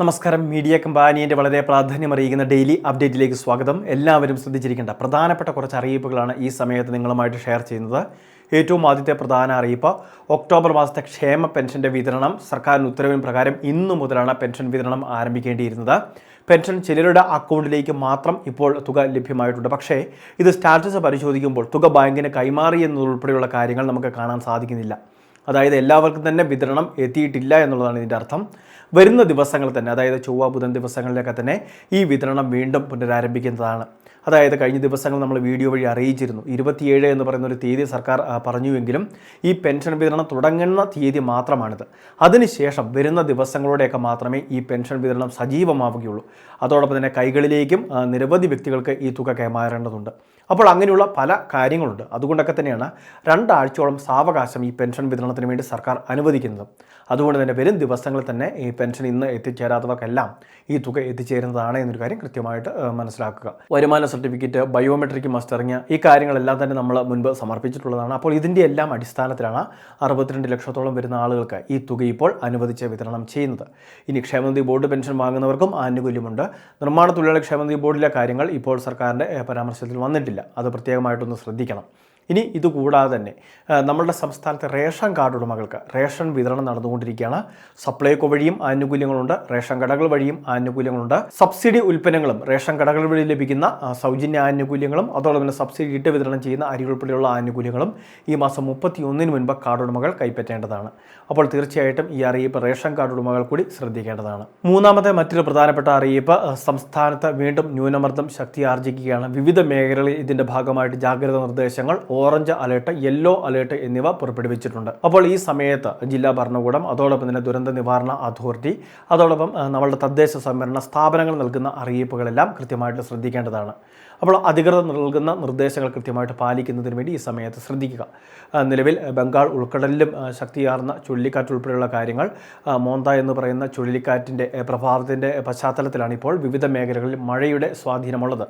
നമസ്കാരം. മീഡിയ കമ്പാനിയുടെ വളരെ പ്രാധാന്യമറിയിക്കുന്ന ഡെയിലി അപ്ഡേറ്റിലേക്ക് സ്വാഗതം. എല്ലാവരും ശ്രദ്ധിച്ചിരിക്കേണ്ട പ്രധാനപ്പെട്ട കുറച്ച് അറിയിപ്പുകളാണ് ഈ സമയത്ത് നിങ്ങളുമായിട്ട് ഷെയർ ചെയ്യുന്നത്. ഏറ്റവും ആദ്യത്തെ പ്രധാന അറിയിപ്പ് ഒക്ടോബർ മാസത്തെ ക്ഷേമ പെൻഷന്റെ വിതരണം. സർക്കാരിന് ഉത്തരവിന് പ്രകാരം ഇന്നു മുതലാണ് പെൻഷൻ വിതരണം ആരംഭിക്കേണ്ടിയിരുന്നത്. പെൻഷൻ ചിലരുടെ അക്കൗണ്ടിലേക്ക് മാത്രം ഇപ്പോൾ തുക ലഭ്യമായിട്ടുണ്ട്. പക്ഷേ ഇത് സ്റ്റാറ്റസ് പരിശോധിക്കുമ്പോൾ തുക ബാങ്കിന് കൈമാറി എന്നതുൾപ്പെടെയുള്ള കാര്യങ്ങൾ നമുക്ക് കാണാൻ സാധിക്കുന്നില്ല. അതായത് എല്ലാവർക്കും തന്നെ വിതരണം എത്തിയിട്ടില്ല എന്നുള്ളതാണ് ഇതിന്റെ അർത്ഥം. വരുന്ന ദിവസങ്ങൾ തന്നെ അതായത് ചൊവ്വ ബുധൻ ദിവസങ്ങളിലൊക്കെ തന്നെ ഈ വിതരണം വീണ്ടും പുനരാരംഭിക്കുന്നതാണ്. അതായത് കഴിഞ്ഞ ദിവസങ്ങൾ നമ്മൾ വീഡിയോ വഴി അറിയിച്ചിരുന്നു. ഇരുപത്തിയേഴ് എന്ന് പറയുന്ന ഒരു തീയതി സർക്കാർ പറഞ്ഞുവെങ്കിലും ഈ പെൻഷൻ വിതരണം തുടങ്ങുന്ന തീയതി മാത്രമാണിത്. അതിനുശേഷം വരുന്ന ദിവസങ്ങളോടെയൊക്കെ മാത്രമേ ഈ പെൻഷൻ വിതരണം സജീവമാവുകയുള്ളൂ. അതോടൊപ്പം തന്നെ കൈകളിലേക്കും നിരവധി വ്യക്തികൾക്ക് ഈ തുക കൈമാറേണ്ടതുണ്ട്. അപ്പോൾ അങ്ങനെയുള്ള പല കാര്യങ്ങളുണ്ട്. അതുകൊണ്ടൊക്കെ തന്നെയാണ് രണ്ടാഴ്ചയോളം സാവകാശം ഈ പെൻഷൻ വിതരണത്തിന് വേണ്ടി സർക്കാർ അനുവദിക്കുന്നത്. അതുകൊണ്ട് തന്നെ വരും ദിവസങ്ങളിൽ തന്നെ ഈ പെൻഷൻ ഇന്ന് എത്തിച്ചേരാത്തവർക്കെല്ലാം ഈ തുക എത്തിച്ചേരുന്നതാണ് എന്നൊരു കാര്യം കൃത്യമായിട്ട് മനസ്സിലാക്കുക. വരുമാന സർട്ടിഫിക്കറ്റ് ബയോമെട്രിക് മസ്റ്ററിങ് ഈ കാര്യങ്ങളെല്ലാം തന്നെ നമ്മൾ മുൻപ് സമർപ്പിച്ചിട്ടുള്ളതാണ്. അപ്പോൾ ഇതിന്റെ എല്ലാം അടിസ്ഥാനത്തിലാണ് അറുപത്തിരണ്ട് ലക്ഷത്തോളം വരുന്ന ആളുകൾക്ക് ഈ തുക ഇപ്പോൾ അനുവദിച്ച് വിതരണം ചെയ്യുന്നത്. ഇനി ക്ഷേമനിധി ബോർഡ് പെൻഷൻ വാങ്ങുന്നവർക്കും ആനുകൂല്യമുണ്ട്. നിർമ്മാണ തൊഴിലാളി ക്ഷേമനിധി ബോർഡിലെ കാര്യങ്ങൾ ഇപ്പോൾ സർക്കാരിന്റെ പരാമർശത്തിൽ വന്നിട്ടില്ല. അത് പ്രത്യേകമായിട്ടൊന്ന് ശ്രദ്ധിക്കണം. ഇനി ഇതുകൂടാതെ തന്നെ നമ്മളുടെ സംസ്ഥാനത്തെ റേഷൻ കാർഡ് ഉടമകൾക്ക് റേഷൻ വിതരണം നടന്നുകൊണ്ടിരിക്കുകയാണ്. സപ്ലൈകോ വഴിയും ആനുകൂല്യങ്ങളുണ്ട്. റേഷൻ കടകൾ വഴിയും ആനുകൂല്യങ്ങളുണ്ട്. സബ്സിഡി ഉൽപ്പന്നങ്ങളും റേഷൻ കടകൾ വഴി ലഭിക്കുന്ന സൗജന്യ ആനുകൂല്യങ്ങളും അതോടൊപ്പം തന്നെ സബ്സിഡി ഇട്ട് വിതരണം ചെയ്യുന്ന അരി ഉൾപ്പെടെയുള്ള ആനുകൂല്യങ്ങളും ഈ മാസം മുപ്പത്തി ഒന്നിന് മുൻപ് കാർഡ് ഉടമകൾ കൈപ്പറ്റേണ്ടതാണ്. അപ്പോൾ തീർച്ചയായിട്ടും ഈ അറിയിപ്പ് റേഷൻ കാർഡ് ഉടമകൾ കൂടി ശ്രദ്ധിക്കേണ്ടതാണ്. മൂന്നാമത്തെ മറ്റൊരു പ്രധാനപ്പെട്ട അറിയിപ്പ് സംസ്ഥാനത്ത് വീണ്ടും ന്യൂനമർദ്ദം ശക്തി ആർജിക്കുകയാണ് വിവിധ മേഖലകളിൽ ഇതിന്റെ ഭാഗമായിട്ട് ജാഗ്രത നിർദ്ദേശങ്ങൾ ഓറഞ്ച് അലേർട്ട് യെല്ലോ അലേർട്ട് എന്നിവ പുറപ്പെടുവിച്ചിട്ടുണ്ട്. അപ്പോൾ ഈ സമയത്ത് ജില്ലാ ഭരണകൂടം അതോടൊപ്പം തന്നെ ദുരന്ത നിവാരണ അതോറിറ്റി അതോടൊപ്പം നമ്മളുടെ തദ്ദേശ സംവരണ സ്ഥാപനങ്ങൾ നൽകുന്ന അറിയിപ്പുകളെല്ലാം കൃത്യമായിട്ട് ശ്രദ്ധിക്കേണ്ടതാണ്. അപ്പോൾ അധികൃതർ നൽകുന്ന നിർദ്ദേശങ്ങൾ കൃത്യമായിട്ട് പാലിക്കുന്നതിന് വേണ്ടി ഈ സമയത്ത് ശ്രദ്ധിക്കുക. നിലവിൽ ബംഗാൾ ഉൾക്കടലിലും ശക്തിയാർന്ന ചുഴലിക്കാറ്റ് ഉൾപ്പെടെയുള്ള കാര്യങ്ങൾ മോന്ത എന്ന് പറയുന്ന ചുഴലിക്കാറ്റിന്റെ പ്രഭാവത്തിന്റെ പശ്ചാത്തലത്തിലാണ് ഇപ്പോൾ വിവിധ മേഖലകളിൽ മഴയുടെ സ്വാധീനമുള്ളത്.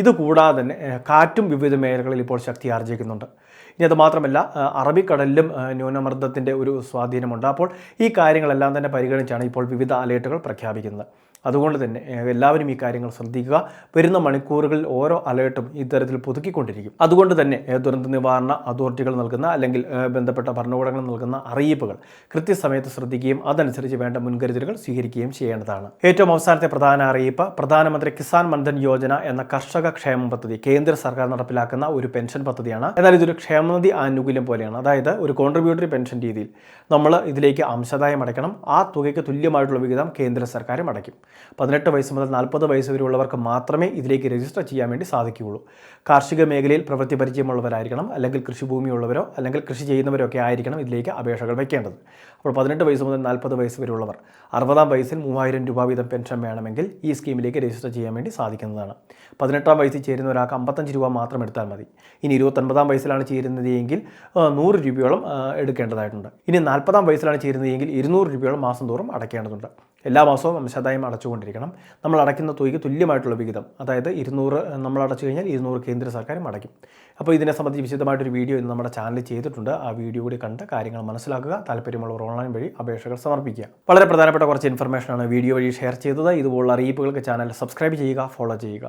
ഇതുകൂടാതെ തന്നെ കാറ്റും വിവിധ മേഖലകളിൽ ഇപ്പോൾ ശക്തി ആർജിക്കുന്നുണ്ട് ഇനി അത് മാത്രമല്ല അറബിക്കടലിലും ന്യൂനമർദ്ദത്തിന്റെ ഒരു സ്വാധീനമുണ്ട്. അപ്പോൾ ഈ കാര്യങ്ങളെല്ലാം തന്നെ പരിഗണിച്ചാണ് ഇപ്പോൾ വിവിധ അലേർട്ടുകൾ പ്രഖ്യാപിക്കുന്നത്. അതുകൊണ്ട് തന്നെ എല്ലാവരും ഈ കാര്യങ്ങൾ ശ്രദ്ധിക്കുക. വരുന്ന മണിക്കൂറുകളിൽ ഓരോ അലേർട്ടും ഇത്തരത്തിൽ പുതുക്കിക്കൊണ്ടിരിക്കും. അതുകൊണ്ട് തന്നെ ദുരന്ത നിവാരണ അതോറിറ്റികൾ നൽകുന്ന അല്ലെങ്കിൽ ബന്ധപ്പെട്ട ഭരണകൂടങ്ങൾ നൽകുന്ന അറിയിപ്പുകൾ കൃത്യസമയത്ത് ശ്രദ്ധിക്കുകയും അതനുസരിച്ച് വേണ്ട മുൻകരുതലുകൾ സ്വീകരിക്കുകയും ചെയ്യേണ്ടതാണ്. ഏറ്റവും അവസാനത്തെ പ്രധാന അറിയിപ്പ് പ്രധാനമന്ത്രി കിസാൻ മൻധൻ യോജന എന്ന കർഷക ക്ഷേമ പദ്ധതി കേന്ദ്ര സർക്കാർ നടപ്പിലാക്കുന്ന ഒരു പെൻഷൻ പദ്ധതിയാണ്. എന്നാൽ ഇതൊരു ക്ഷേമനിധി ആനുകൂല്യം പോലെയാണ്. അതായത് ഒരു കോൺട്രിബ്യൂട്ടറി പെൻഷൻ രീതിയിൽ നമ്മൾ ഇതിലേക്ക് അംശദായം അടയ്ക്കണം. ആ തുകയ്ക്ക് തുല്യമായിട്ടുള്ള വിഹിതം കേന്ദ്ര സർക്കാരും അടയ്ക്കും. പതിനെട്ട് വയസ്സ് മുതൽ നാൽപ്പത് വയസ്സ് വരെയുള്ളവർക്ക് മാത്രമേ ഇതിലേക്ക് രജിസ്റ്റർ ചെയ്യാൻ വേണ്ടി സാധിക്കുകയുള്ളൂ. കാർഷിക മേഖലയിൽ പ്രവൃത്തി പരിചയമുള്ളവരായിരിക്കണം അല്ലെങ്കിൽ കൃഷിഭൂമിയുള്ളവരോ അല്ലെങ്കിൽ കൃഷി ചെയ്യുന്നവരോ ഒക്കെ ആയിരിക്കണം ഇതിലേക്ക് അപേക്ഷകൾ വയ്ക്കേണ്ടത്. അപ്പോൾ പതിനെട്ട് വയസ്സ് മുതൽ നാൽപ്പത് വയസ്സ് വരെയുള്ളവർ അറുപതാം വയസ്സിൽ മൂവായിരം രൂപ വീതം പെൻഷൻ വേണമെങ്കിൽ ഈ സ്കീമിലേക്ക് രജിസ്റ്റർ ചെയ്യാൻ വേണ്ടി സാധിക്കുന്നതാണ്. പതിനെട്ടാം വയസ്സിൽ ചേരുന്ന ഒരാൾക്ക് അമ്പത്തഞ്ച് രൂപ മാത്രം എടുത്താൽ മതി. ഇനി ഇരുപത്തൊൻപതാം വയസ്സിലാണ് ചേരുന്നത് എങ്കിൽ നൂറ് രൂപയോളം എടുക്കേണ്ടതായിട്ടുണ്ട്. ഇനി നാൽപ്പതാം വയസ്സിലാണ് ചേരുന്നത് എങ്കിൽ ഇരുന്നൂറ് രൂപയോളം മാസം തോറും അടയ്ക്കേണ്ടതുണ്ട്. എല്ലാ മാസവും അംശാദായം അടച്ചുകൊണ്ടിരിക്കണം. നമ്മൾ അടയ്ക്കുന്ന തുകയ്ക്ക് തുല്യമായിട്ടുള്ള വിഹിതം അതായത് ഇരുന്നൂറ് നമ്മൾ അടച്ചു കഴിഞ്ഞാൽ ഇരുന്നൂറ് കേന്ദ്ര സർക്കാരും അടയ്ക്കും അപ്പോൾ ഇതിനെ സംബന്ധിച്ച് വിശദമായിട്ടൊരു വീഡിയോ ഇന്ന് നമ്മുടെ ചാനലിൽ ചെയ്തിട്ടുണ്ട്. ആ വീഡിയോ കൂടി കണ്ട് കാര്യങ്ങൾ മനസ്സിലാക്കുക. താല്പര്യമുള്ളവർ ഓൺലൈൻ വഴി അപേക്ഷകൾ സമർപ്പിക്കുക. വളരെ പ്രധാനപ്പെട്ട കുറച്ച് ഇൻഫർമേഷനാണ് വീഡിയോ വഴി ഷെയർ ചെയ്തത്. ഇതുപോലുള്ള അറിയിപ്പുകൾക്ക് ചാനൽ സബ്സ്ക്രൈബ് ചെയ്യുക ഫോളോ ചെയ്യുക.